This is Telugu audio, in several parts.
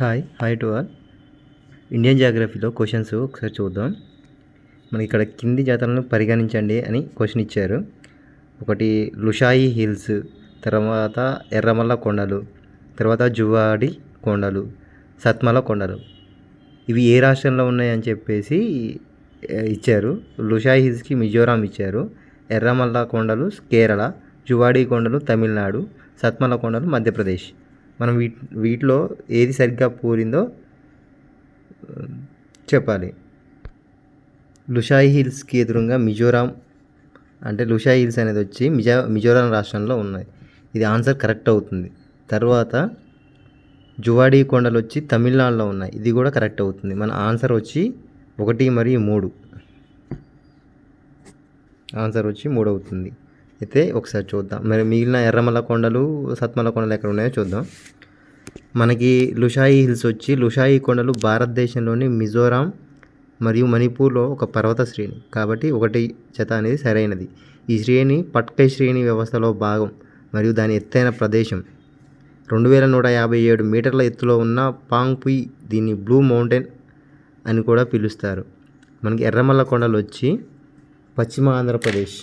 Hi hi to all Indian జాగ్రఫీలో questions ఒకసారి చూద్దాం. మనకి ఇక్కడ కింది జాతరలను పరిగణించండి అని క్వశ్చన్ ఇచ్చారు. ఒకటి లుషాయి హిల్స్ తర్వాత ఎర్రమల్ల కొండలు తర్వాత జువాడి కొండలు సత్మల కొండలు. ఇవి ఏ రాష్ట్రంలో ఉన్నాయని చెప్పేసి ఇచ్చారు. లుషాయి హిల్స్కి మిజోరాం ఇచ్చారు. ఎర్రమల్ల కొండలు కేరళ జువాడి కొండలు తమిళనాడు సత్మల కొండలు మధ్యప్రదేశ్. మనం వీటి వీటిలో ఏది సరిగ్గా పూరిందో చెప్పాలి. లుషాయి హిల్స్కి ఎదురుగా మిజోరాం అంటే లుషాయి హిల్స్ అనేది వచ్చి మిజా మిజోరాం రాష్ట్రంలో ఉన్నాయి. ఇది ఆన్సర్ కరెక్ట్ అవుతుంది. తర్వాత జువాడి కొండలు వచ్చి తమిళనాడులో ఉన్నాయి. ఇది కూడా కరెక్ట్ అవుతుంది. మన ఆన్సర్ వచ్చి ఒకటి మరియు మూడు. ఆన్సర్ వచ్చి మూడు అవుతుంది. అయితే ఒకసారి చూద్దాం. మరి మిగిలిన ఎర్రమల్ల కొండలు సత్మల కొండలు ఎక్కడ ఉన్నాయో చూద్దాం. మనకి లుషాయి హిల్స్ వచ్చి లుషాయి కొండలు భారతదేశంలోని మిజోరాం మరియు మణిపూర్లో ఒక పర్వత శ్రేణి. కాబట్టి ఒకటి జత అనేది సరైనది. ఈ శ్రేణి పట్కై శ్రేణి వ్యవస్థలో భాగం మరియు దాని ఎత్తైన ప్రదేశం. రెండు వేల నూట యాభై ఏడు మీటర్ల ఎత్తులో ఉన్న పాంగ్పుయ్ దీన్ని బ్లూ మౌంటైన్ అని కూడా పిలుస్తారు. మనకి ఎర్రమల్ల కొండలు వచ్చి పశ్చిమ ఆంధ్రప్రదేశ్.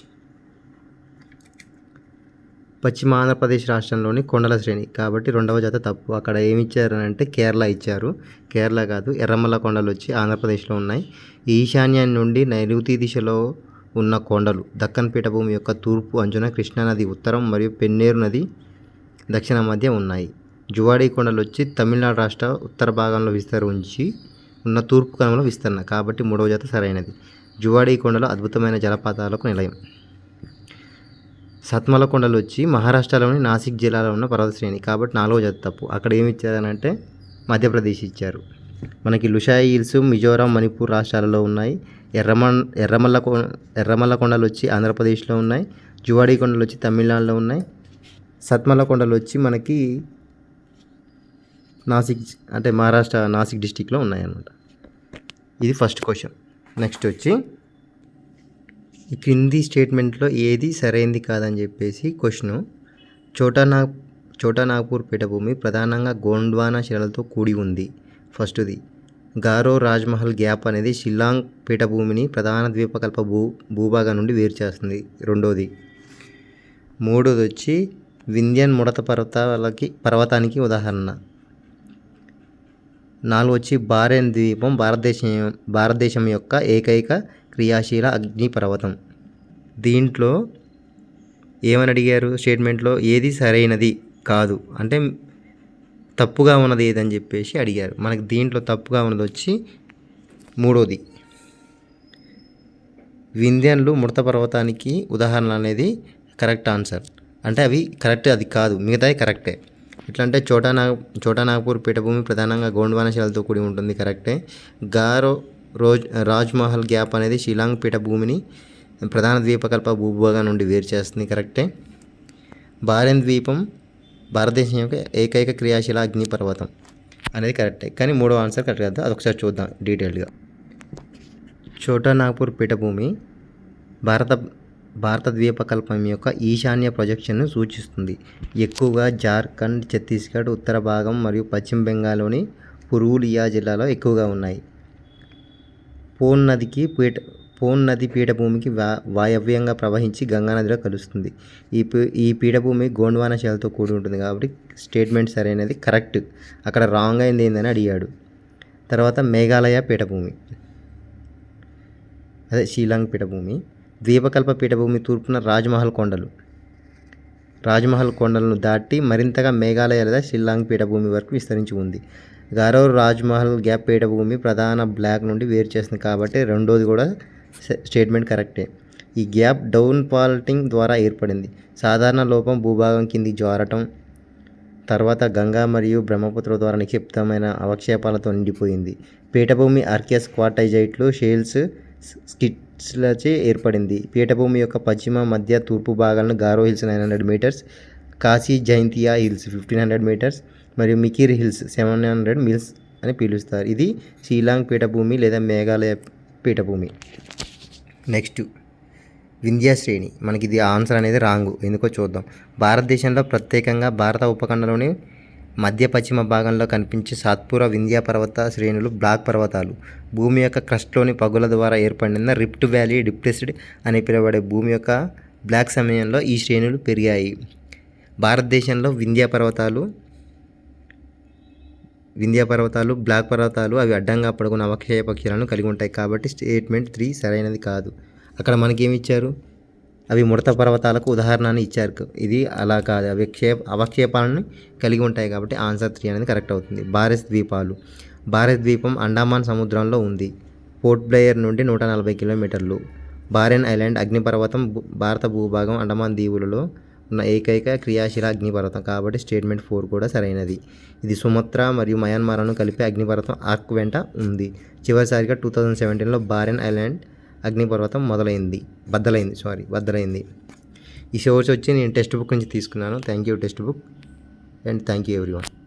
పశ్చిమ ఆంధ్రప్రదేశ్ రాష్ట్రంలోని కొండల శ్రేణి. కాబట్టి రెండవ జత తప్పు. అక్కడ ఏమి ఇచ్చారు అంటే కేరళ ఇచ్చారు. కేరళ కాదు ఎర్రమల్ల కొండలు వచ్చి ఆంధ్రప్రదేశ్లో ఉన్నాయి. ఈశాన్యం నుండి నైరుతి దిశలో ఉన్న కొండలు దక్కన్ పీఠభూమి యొక్క తూర్పు అంచున కృష్ణానది ఉత్తరం మరియు పెన్నేరు నది దక్షిణ మధ్య ఉన్నాయి. జువాడి కొండలు వచ్చి తమిళనాడు రాష్ట్ర ఉత్తర భాగంలో విస్తరించి ఉన్న తూర్పు కనుమలో విస్తరణ. కాబట్టి మూడవ జత సరైనది. జువాడి కొండలు అద్భుతమైన జలపాతాలకు నిలయం. సత్మల కొండలు వచ్చి మహారాష్ట్రలోని నాసిక్ జిల్లాలో ఉన్న పర్వత శ్రేణి కాబట్టి నాలుగో జత తప్పు. అక్కడ ఏమి ఇచ్చారనంటే మధ్యప్రదేశ్ ఇచ్చారు. మనకి లుషాయి హిల్స్ మిజోరాం మణిపూర్ రాష్ట్రాలలో ఉన్నాయి. ఎర్రమన్ ఎర్రమల్ల ఎర్రమల్ల కొండలు వచ్చి ఆంధ్రప్రదేశ్లో ఉన్నాయి. జువాడి కొండలు వచ్చి తమిళనాడులో ఉన్నాయి. సత్మల కొండలు వచ్చి మనకి నాసిక్ అంటే మహారాష్ట్ర నాసిక్ డిస్టిక్లో ఉన్నాయన్నమాట. ఇది ఫస్ట్ క్వశ్చన్. నెక్స్ట్ వచ్చి క్రింది స్టేట్మెంట్లో ఏది సరైంది కాదని చెప్పేసి క్వశ్చన్. చోటానా చోటానాగ్పూర్ పీఠభూమి ప్రధానంగా గోండ్వానా శిలలతో కూడి ఉంది. ఫస్ట్ది గారో రాజ్మహల్ గ్యాప్ అనేది షిల్లాంగ్ పీఠభూమిని ప్రధాన ద్వీపకల్ప భూ భూభాగం నుండి వేరు చేస్తుంది. రెండోది మూడోది వచ్చి వింధ్యన్ ముడత పర్వతాలకి పర్వతానికి ఉదాహరణ. నాలుగు వచ్చి బారెన్ ద్వీపం భారతదేశం భారతదేశం యొక్క ఏకైక క్రియాశీల అగ్నిపర్వతం. దీంట్లో ఏమని అడిగారు? స్టేట్మెంట్లో ఏది సరైనది కాదు. అంటే తప్పుగా ఉన్నది ఏదని చెప్పేసి అడిగారు. మనకు దీంట్లో తప్పుగా ఉన్నది వచ్చి మూడోది. వింధ్యన్లు మృత పర్వతానికి ఉదాహరణ అనేది కరెక్ట్ ఆన్సర్. అంటే అవి కరెక్ట్ అది కాదు. మిగతాయి కరెక్టే. ఎట్లా అంటే చోటా నాగ్ చోటా నాగపూర్ పీఠభూమి ప్రధానంగా గోండ్వాన శిలతో కూడి ఉంటుంది. కరెక్టే. గారో రోజ్ రాజ్మహల్ గ్యాప్ అనేది షిలాంగ్ పీఠభూమిని ప్రధాన ద్వీపకల్ప భూభాగం నుండి వేరు చేస్తుంది కరెక్టే? బారెన్ ద్వీపం భారతదేశం యొక్క ఏకైక క్రియాశీల అగ్నిపర్వతం అనేది కరెక్టే. కానీ మూడో ఆన్సర్ కరెక్ట్ కాదు. అదొకసారి చూద్దాం డీటెయిల్గా చోటా నాగ్పూర్ పీఠభూమి భారత భారత ద్వీపకల్పం యొక్క ఈశాన్య ప్రొజెక్షన్ను సూచిస్తుంది. ఎక్కువగా జార్ఖండ్ ఛత్తీస్గఢ్ ఉత్తర భాగం మరియు పశ్చిమ బెంగాల్లోని పురూలియా జిల్లాలో ఎక్కువగా ఉన్నాయి. పోన్ నదికి పీఠ పోన్ నది పీఠభూమికి వా వాయవ్యంగా ప్రవహించి గంగానదిలో కలుస్తుంది. ఈ పీ ఈ పీఠభూమి గోండ్వాన శైలితో కూడి ఉంటుంది కాబట్టి స్టేట్మెంట్ సరైనది కరెక్ట్. అక్కడ రాంగ్ అయింది ఏందని అడిగాడు. తర్వాత మేఘాలయ పీఠభూమి. అదే షీలాంగ్ పీఠభూమి. ద్వీపకల్ప పీఠభూమి తూర్పున రాజ్మహల్ కొండలు. రాజ్మహల్ కొండలను దాటి మరింతగా మేఘాలయ లేదా షిల్లాంగ్ పీఠభూమి వరకు విస్తరించి ఉంది. గారో రాజ్మహల్ గ్యాప్ పీఠభూమి ప్రధాన బ్లాక్ నుండి వేరు చేస్తుంది కాబట్టి రెండోది కూడా స్టేట్మెంట్ కరెక్టే. ఈ గ్యాప్ డౌన్ పాల్టింగ్ ద్వారా ఏర్పడింది. సాధారణ లోపం భూభాగం కింది జారటం తర్వాత గంగా మరియు బ్రహ్మపుత్ర ద్వారా నిక్షిప్తమైన అవక్షేపాలతో నిండిపోయింది. పీఠభూమి ఆర్కియస్ క్వాటైజైట్లు షేల్స్ స్కిట్స్లచే ఏర్పడింది. పీఠభూమి యొక్క పశ్చిమ మధ్య తూర్పు భాగాలను Garo hills nine hundred metres Khasi Jaintia hills fifteen hundred metres మరియు Mikir hills seven hundred mills అని పిలుస్తారు. ఇది షీలాంగ్ పీఠభూమి లేదా మేఘాలయ పీఠభూమి. నెక్స్ట్ వింధ్యా శ్రేణి. మనకి ఇది ఆన్సర్ అనేది రాంగు. ఎందుకో చూద్దాం. భారతదేశంలో ప్రత్యేకంగా భారత ఉపఖండంలోని మధ్య పశ్చిమ భాగంలో కనిపించే సాత్పుర వింధ్య పర్వత శ్రేణులు బ్లాక్ పర్వతాలు. భూమి యొక్క క్రస్ట్లోని పగుల ద్వారా ఏర్పడిన రిఫ్ట్ వ్యాలీ డిప్రెస్డ్ అని పిలువబడే భూమి యొక్క బ్లాక్ సమయంలో ఈ శ్రేణులు పెరిగాయి. భారతదేశంలో వింధ్యా పర్వతాలు వింధ్య పర్వతాలు బ్లాక్ పర్వతాలు అవి అడ్డంగా పడుకున్న అవక్షయ పక్షులను కలిగి ఉంటాయి కాబట్టి స్టేట్మెంట్ త్రీ సరైనది కాదు. అక్కడ మనకేమి ఇచ్చారు అవి ముడత పర్వతాలకు ఉదాహరణని ఇచ్చారు. ఇది అలా కాదు. అవిక్షేప అవక్షేపాలను కలిగి ఉంటాయి కాబట్టి ఆన్సర్ త్రీ అనేది కరెక్ట్ అవుతుంది. భారత్ ద్వీపాలు. భారత్ ద్వీపం అండమాన్ సముద్రంలో ఉంది. పోర్ట్ బ్లేయర్ నుండి నూట నలభై కిలోమీటర్లు. బారెన్ ఐలాండ్ అగ్నిపర్వతం భూ- భారత భూభాగం అండమాన్ దీవులలో ఉన్న ఏకైక క్రియాశీల అగ్నిపర్వతం కాబట్టి స్టేట్మెంట్ ఫోర్ కూడా సరైనది. ఇది సుమత్ర మరియు మయన్మార్ను కలిపే అగ్నిపర్వతం ఆర్క్ వెంట ఉంది. చివరిసారిగా టూ థౌజండ్ సెవెంటీన్లో బారెన్ ఐలాండ్ అగ్నిపర్వతం మొదలైంది. బద్దలైంది సారీ బద్దలైంది. ఈ షోర్స్ వచ్చి నేను టెక్స్ట్ బుక్ నుంచి తీసుకున్నాను. Thank you text book. And thank you everyone.